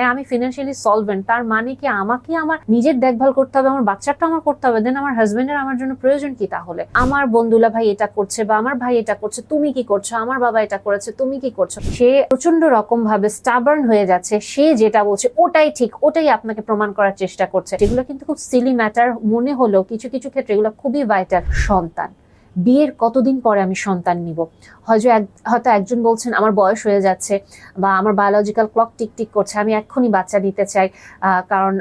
হ্যাঁ আমি financially solvent তার মানে কি আমাকে আমার নিজের দেখভাল করতে হবে, আমার বাচ্চাটা আমার করতে হবে দেন আমার হাজবেন্ডের আমার জন্য প্রয়োজন কি তাহলে? আমার বন্ধুলা ভাই এটা করছে বা আমার ভাই এটা করছে, তুমি কি করছ? আমার বাবা এটা করেছে, তুমি কি করছ? সে প্রচণ্ড রকম ভাবে স্টাবার্ন হয়ে যাচ্ছে, সে যেটা বলছে ওটাই ঠিক, ওটাই আপনাকে প্রমাণ করার চেষ্টা করছে। এগুলো কিন্তু খুব সিলি ম্যাটার মনে হলেও কিছু কিছু ক্ষেত্রে এগুলো খুবই ভাইটাল সন্তান। বিয়ের কতদিন পরে আমি সন্তান নিব? হয়তো এক, হয়তো একজন বলছেন, আমার বয়স হয়ে যাচ্ছে বা আমার বায়োলজিক্যাল ক্লক টিক টিক করছে, আমি এক্ষুনি বাচ্চা নিতে চাই। কারণ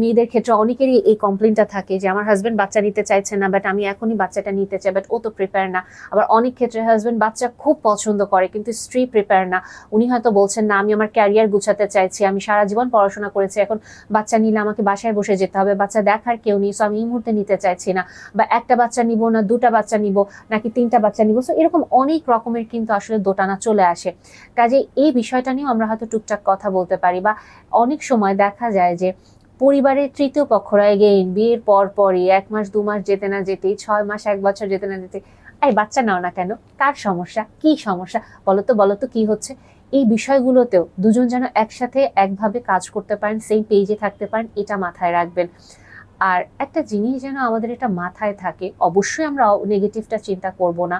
মেয়েদের ক্ষেত্রে অনেকেরই এই কমপ্লেনটা থাকে যে, আমার হাজবেন্ড বাচ্চা নিতে চাইছে না বাট আমি এখনই বাচ্চাটা নিতে চাই। বাট ও তো প্রিপেয়ার না। আবার অনেক ক্ষেত্রে হাজবেন্ড বাচ্চা খুব পছন্দ করে, কিন্তু স্ত্রী প্রিপেয়ার না। উনি হয়তো বলছেন, না, আমি আমার ক্যারিয়ার গুছাতে চাইছি, আমি সারা জীবন পড়াশোনা করেছি, এখন বাচ্চা নিলে আমাকে বাসায় বসে যেতে হবে, বাচ্চা দেখার কেউ নেই সো আমি এই মুহূর্তে নিতে চাইছি না। বা, একটা বাচ্চা নিব না, দুটা বাচ্চা নিব নাকি তিনটা বাচ্চা নিব? সো এরকম অনেক রকমের কিন্তু আসলে দোটানা চলে আসে। কাজে এই বিষয়টা নিয়েও আমরা হয়তো টুকটাক কথা বলতে পারি বা অনেক সময় দেখা যায় যে পরিবারের তৃতীয় পক্ষরা এগেইন বিয়ের পর পরই এক মাস, দু মাস যেতে না যেতেই, ছয় মাস, এক বছর যেতে না যেতে এই বাচ্চা নাও না কেন? কার সমস্যা? কি সমস্যা? বলো তো বলো তো কি হচ্ছে? এই বিষয়গুলোতেও দুজন যেন একসাথে একভাবে কাজ করতে পারেন সেই পেজে থাকতে পারেন, এটা মাথায় রাখবেন। আর একটা জিনিস যেন আমাদের এটা মাথায় থাকে, অবশ্যই আমরা নেগেটিভটা চিন্তা করব না।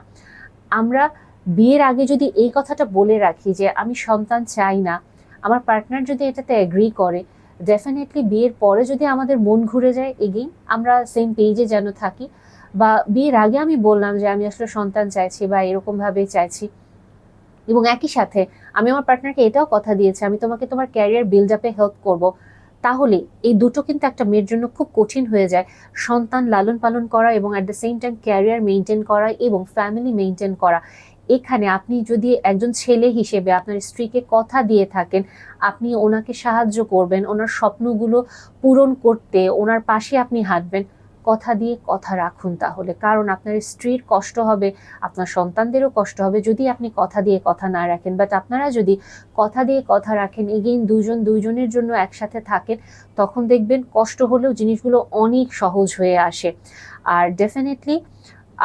আমরা বিয়ের আগে যদি এই কথাটা বলে রাখি যে আমি সন্তান চাই না, আমার পার্টনার যদি এটাতে অ্যাগ্রি করে ডেফিনেটলি বিয়ের পরে যদি আমাদের মন ঘুরে যায় এগেইন আমরা সেম পেজে যেন থাকি। বা বিয়ের আগে আমি বললাম যে আমি আসলে সন্তান চাইছি বা এরকমভাবেই চাইছি। এবং একই সাথে আমি আমার পার্টনারকে এটাও কথা দিয়েছি, আমি তোমাকে তোমার ক্যারিয়ার বিল্ড আপে হেল্প করব। তাহলে এই দুটো কিন্তু একটা মেয়ের জন্য খুব কঠিন হয়ে যায়। সন্তান লালন পালন করা এবং at the same time career maintain করা এবং ফ্যামিলি মেনটেন করা। এখানে আপনি যদি একজন ছেলে হিসেবে আপনার স্ত্রীকে কথা দিয়ে থাকেন, আপনি ওনাকে সাহায্য করবেন, ওনার স্বপ্নগুলো পূরণ করতে, ওনার পাশে আপনি হাঁটবেন কথা দিয়ে কথা রাখুন তাহলে। কারণ আপনার স্ত্রীর কষ্ট হবে, আপনার সন্তানদেরও কষ্ট হবে যদি আপনি কথা দিয়ে কথা না রাখেন। বাট আপনারা যদি কথা দিয়ে কথা রাখেন এগেইন দুজন দুইজনের জন্য একসাথে থাকেন, তখন দেখবেন কষ্ট হলেও জিনিসগুলো অনেক সহজ হয়ে আসে। আর ডেফিনেটলি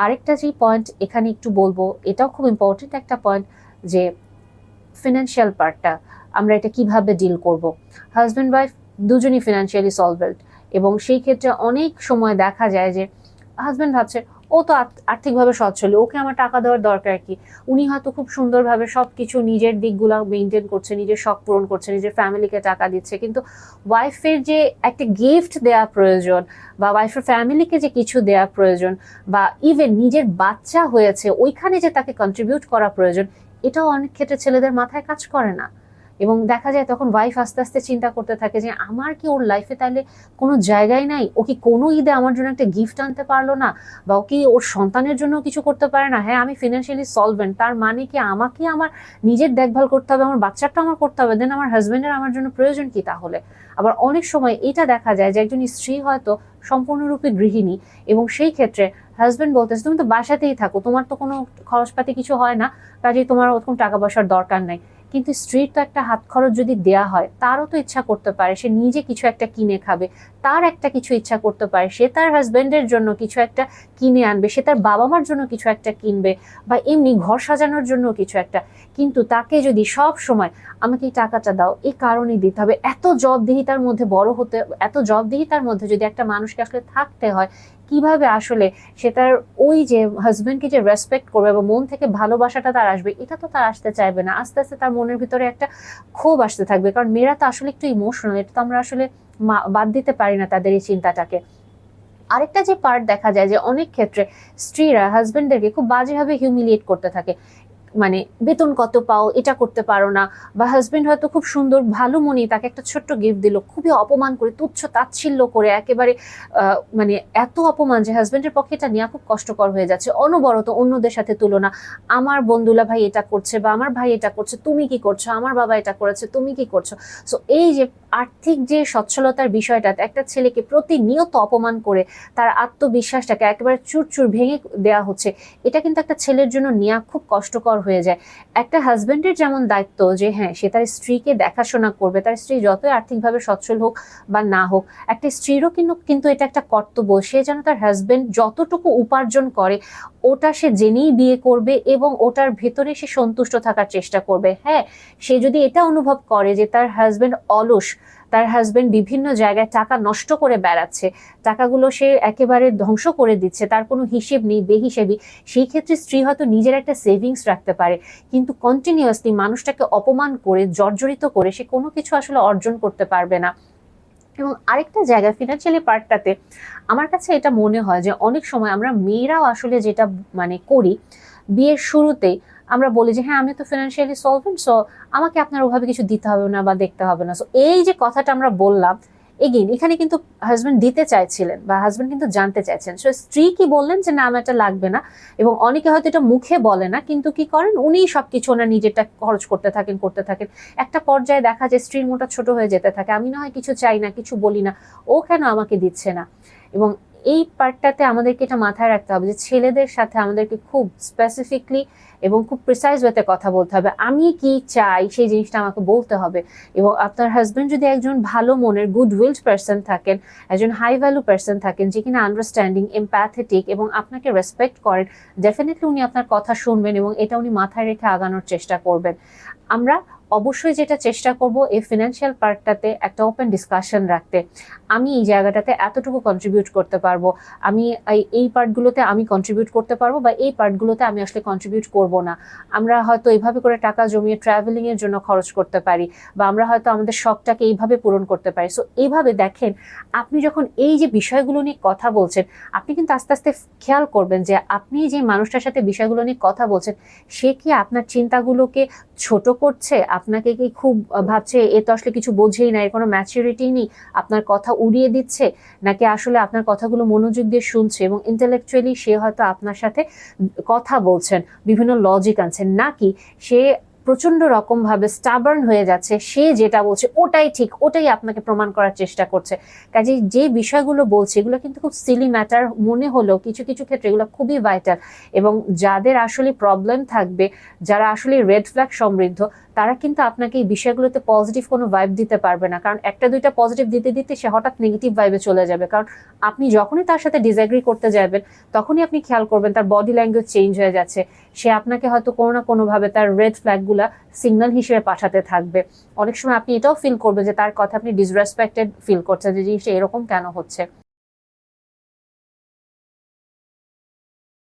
আরেকটা যে পয়েন্ট এখানে একটু বলব, এটাও খুব ইম্পর্টেন্ট একটা পয়েন্ট যে ফিনান্সিয়াল পার্টটা আমরা এটা কীভাবে ডিল করব? হাজব্যান্ড ওয়াইফ দুজনই ফিনান্সিয়ালি সলভেন্ট এবং সেই ক্ষেত্রে অনেক সময় দেখা যায় যে হাজব্যান্ড ভাবছে, ও তো আর্থ- আর্থিকভাবে সচ্ছল, ওকে আমার টাকা দেওয়ার দরকার কি? উনি হয়তো খুব সুন্দরভাবে সব কিছু নিজের দিকগুলো মেনটেন করছে, নিজের শখ পূরণ করছে, নিজের ফ্যামিলিকে টাকা দিচ্ছে। কিন্তু ওয়াইফের যে একটা গিফট দেওয়া প্রয়োজন বা ওয়াইফের ফ্যামিলিকে যে কিছু দেওয়া প্রয়োজন বা ইভেন নিজের বাচ্চা হয়েছে, ওইখানে যে তাকে কন্ট্রিবিউট করা প্রয়োজন, এটাও অনেক ক্ষেত্রে ছেলেদের মাথায় কাজ করে না। এবং দেখা যায় তখন ওয়াইফ আস্তে আস্তে চিন্তা করতে থাকে যে, আমার কি ওর লাইফে তাহলে কোনো জায়গায় নাই? ও কি কোনো ঈদে আমার জন্য একটা গিফট আনতে পারল না? বা ও কি ওর সন্তানের জন্য কিছু করতে পারে না? হ্যাঁ আমি ফিনান্সিয়ালি সলভেন্ট তার মানে কি আমাকে আমার নিজের দেখভাল করতে হবে, আমার বাচ্চাটা আমার করতে হবে দেন আমার হাজব্যান্ডের আমার জন্য প্রয়োজন কি তাহলে? আবার অনেক সময় এটা দেখা যায় যে, একজন স্ত্রী হয়তো সম্পূর্ণরূপে গৃহিণী এবং সেই ক্ষেত্রে হাজবেন্ড বলতেছে, তুমি তো বাসাতেই থাকো, তোমার তো কোনো খরচপাতি কিছু হয় না, কাজেই তোমার ওরকম টাকা পয়সার দরকার নাই। কিন্তু স্ত্রীর তো একটা হাত খরচ যদি দেয়া হয়, তারও তো ইচ্ছা করতে পারে, সে নিজে কিছু একটা কিনে খাবে, তার একটা কিছু ইচ্ছা করতে পারে, সে তার হাজব্যান্ডের জন্য কিছু একটা কিনে আনবে, সে তার বাবা মার জন্য কিছু একটা কিনবে, বা এমনি ঘর সাজানোর জন্য কিছু একটা। কিন্তু তাকে যদি সব সময় আমাকে এই টাকাটা দাও এই কারণেই দিতে হবে। এত জবদিহিতার মধ্যে বড় হতে, এত জবদিহিতার মধ্যে যদি একটা মানুষকে আসলে থাকতে হয় কীভাবে আসলে সে তার ওই যে হাজবেন্ডকে যে রেসপেক্ট করবে বা মন থেকে ভালোবাসাটা তার আসবে, এটা তো তার আসতে চাইবে না। আস্তে আস্তে তার মনের ভিতরে একটা ক্ষোভ আসতে থাকবে। কারণ মেয়েরা তো আসলে একটু ইমোশনাল এটা তো আমরা আসলে বাদ দিতে পারি না তাদের এই চিন্তাটাকে। আরেকটা যে পার্ট দেখা যায় যে অনেক ক্ষেত্রে স্ত্রীরা হাজবেন্ডদেরকে খুব বাজেভাবে হিউমিলিয়েট করতে থাকে। মানে বেতন কত পাও, এটা করতে পারো না, বা হাজবেন্ড হয়তো খুব সুন্দর, ভালো মনে তাকে একটা ছোট্ট গিফট দিল, খুবই অপমান করে, তুচ্ছ তাচ্ছিল্য করে, একেবারে মানে এত অপমান যে হাজবেন্ডের পক্ষে এটা নেওয়া খুব কষ্টকর হয়ে যাচ্ছে। অনবরত অন্যদের সাথে তুলনা, আমার বন্ধুলা ভাই এটা করছে বা আমার ভাই এটা করছে, তুমি কি করছ? আমার বাবা এটা করেছে, তুমি কি করছ? সো এই যে আর্থিক যে সচ্ছলতার বিষয়টা একটা ছেলেকে প্রতিনিয়ত অপমান করে, তার আত্মবিশ্বাসটাকে একেবারে চুরচুর ভেঙে দেওয়া হচ্ছে, এটা কিন্তু একটা ছেলের জন্য নেওয়া খুব কষ্টকর হয়ে যায়। একটা হাজবেন্ডের যেমন দায়িত্ব যে হ্যাঁ সে তার স্ত্রীকে দেখাশোনা করবে, তার স্ত্রী যতই আর্থিকভাবে সচ্ছল হোক বা না হোক, একটা স্ত্রীরও কিন্তু কিন্তু এটা একটা কর্তব্য। সে যেন তার হাজব্যান্ড যতটুকু উপার্জন করে, ওটা সে জেনেই বিয়ে করবে এবং ওটার ভেতরে সে সন্তুষ্ট থাকার চেষ্টা করবে। হ্যাঁ সে যদি এটা অনুভব করে যে তার হাজবেন্ড অলস তার হাজবেন্ড বিভিন্ন জায়গায় টাকা নষ্ট করে বেড়াচ্ছে। টাকাগুলো সে একেবারে ধ্বংস করে দিচ্ছে। তার কোনো হিসেব নেই, বেহিসেবি। সেই ক্ষেত্রে স্ত্রী হয়তো নিজের একটা সেভিংস রাখতে পারে। কিন্তু কন্টিনিউয়াসলি মানুষটাকে অপমান করে, জর্জরিত করে সে কোনো কিছু আসলে অর্জন করতে পারবে না। এবং আরেকটা জায়গা ফিনান্সিয়ালি পার্টটাতে আমার কাছে এটা মনে হয় যে অনেক সময় আমরা মেয়েরাও আসলে যেটা মানে করি, বিয়ের শুরুতেই আমরা বলি যে হ্যাঁ আমি তো ফিনান্সিয়ালি সলভেন্ট সো আমাকে আপনার ওভাবে কিছু দিতে হবে না বা দেখতে হবে না। সো এই যে কথাটা আমরা বললাম এগেইন এখানে কিন্তু হাজবেন্ড দিতে চাইছিলেন বা হাজবেন্ড কিন্তু জানতে চাইছেন। সো স্ত্রী কি বললেন যে, না, আমার এটা লাগবে না। এবং অনেকে হয়তো এটা মুখে বলে না, কিন্তু কি করেন? উনিই সব কিছু ওনার নিজেরটা খরচ করতে থাকেন করতে থাকেন। একটা পর্যায়ে দেখা যায় স্ত্রীর মোটা ছোট হয়ে যেতে থাকে। আমি না হয় কিছু চাই না, কিছু বলি না। ও কেন আমাকে দিচ্ছে না? এবং এই পার্টটাতে আমাদেরকে এটা মাথায় রাখতে হবে যে ছেলেদের সাথে আমাদেরকে খুব স্পেসিফিকলি এবং খুব প্রিসাইজ ওয়েতে কথা বলতে হবে। আমি কি চাই সেই জিনিসটা আমাকে বলতে হবে। এবং আপনার হাজবেন্ড যদি একজন ভালো মনের গুড উইলড পার্সন থাকেন, একজন হাই ভ্যালু পার্সন থাকেন, যে কিনা আন্ডারস্ট্যান্ডিং এমপ্যাথেটিক এবং আপনাকে রেসপেক্ট করেন ডেফিনেটলি উনি আপনার কথা শুনবেন এবং এটা উনি মাথায় রেখে আগানোর চেষ্টা করবেন। আমরা অবশ্যই যেটা চেষ্টা করব এই ফিনান্সিয়াল পার্টটাতে একটা ওপেন ডিসকাশন রাখতে। আমি এই জায়গাটাতে এতটুকু কন্ট্রিবিউট করতে পারব। আমি এই- পার্টগুলোতে আমি কন্ট্রিবিউট করতে পারব বা এই পার্টগুলোতে আমি আসলে কন্ট্রিবিউট করব না। আমরা হয়তো এইভাবে করে টাকা জমিয়ে ট্রাভেলিং এর জন্য খরচ করতে পারি বা আমরা হয়তো আমাদের শখটাকে এইভাবে পূরণ করতে পারি। সো এইভাবে দেখেন, আপনি যখন এই যে বিষয়গুলো নিয়ে কথা বলছেন, আপনি কিন্তু আস্তে আস্তে খেয়াল করবেন যে আপনি যে মানুষটার সাথে বিষয়গুলো নিয়ে কথা বলছেন, সে কি আপনার চিন্তাগুলোকে ছোট করছে? আপনাকে কি খুব ভাবছে, এ তো আসলে কিছু বোঝেই না, এর কোনো ম্যাচুরিটি নেই, আপনার কথা উড়িয়ে দিচ্ছে? নাকি আসলে আপনার কথাগুলো মনোযোগ দিয়ে শুনছে এবং ইন্টেলেকচুয়ালি সে হয়তো আপনার সাথে কথা বলছেন, বিভিন্ন লজিক আনছেন, নাকি সে প্রচণ্ড রকম ভাবে স্টাবার্ন হয়ে যাচ্ছে, সে যেটা বলছে ওটাই ঠিক, ওটাই আপনাকে প্রমাণ করার চেষ্টা করছে। কাজে যে বিষয়গুলো বলছে, এগুলো কিন্তু খুব সিলি ম্যাটার মনে হলেও কিছু কিছু ক্ষেত্রে এগুলো খুবই ভাইটাল এবং যাদের আসলে প্রবলেম থাকবে, যারা আসলে রেড ফ্ল্যাগ সমৃদ্ধ তারা কিন্তু আপনাকে এই বিষয়গুলোতে পজিটিভ কোনো ভাইব দিতে পারবে না। কারণ একটা, দুইটা পজিটিভ দিতে দিতে সে হঠাৎ নেগেটিভ ভাইবে চলে যাবে। কারণ আপনি যখনই তার সাথে ডিসএগ্রি করতে যাবেন, তখনই আপনি খেয়াল করবেন তার বডি ল্যাঙ্গুয়েজ চেঞ্জ হয়ে যাচ্ছে। সে আপনাকে হয়তো কোনো না কোনোভাবে তার রেড ফ্ল্যাগগুলা সিগন্যাল হিসেবে পাঠাতে থাকবে। অনেক সময় আপনি এটাও ফিল করবেন যে তার কথা আপনি ডিসরেসপেক্টেড ফিল করছেন যে জিনিসটা এরকম কেন হচ্ছে।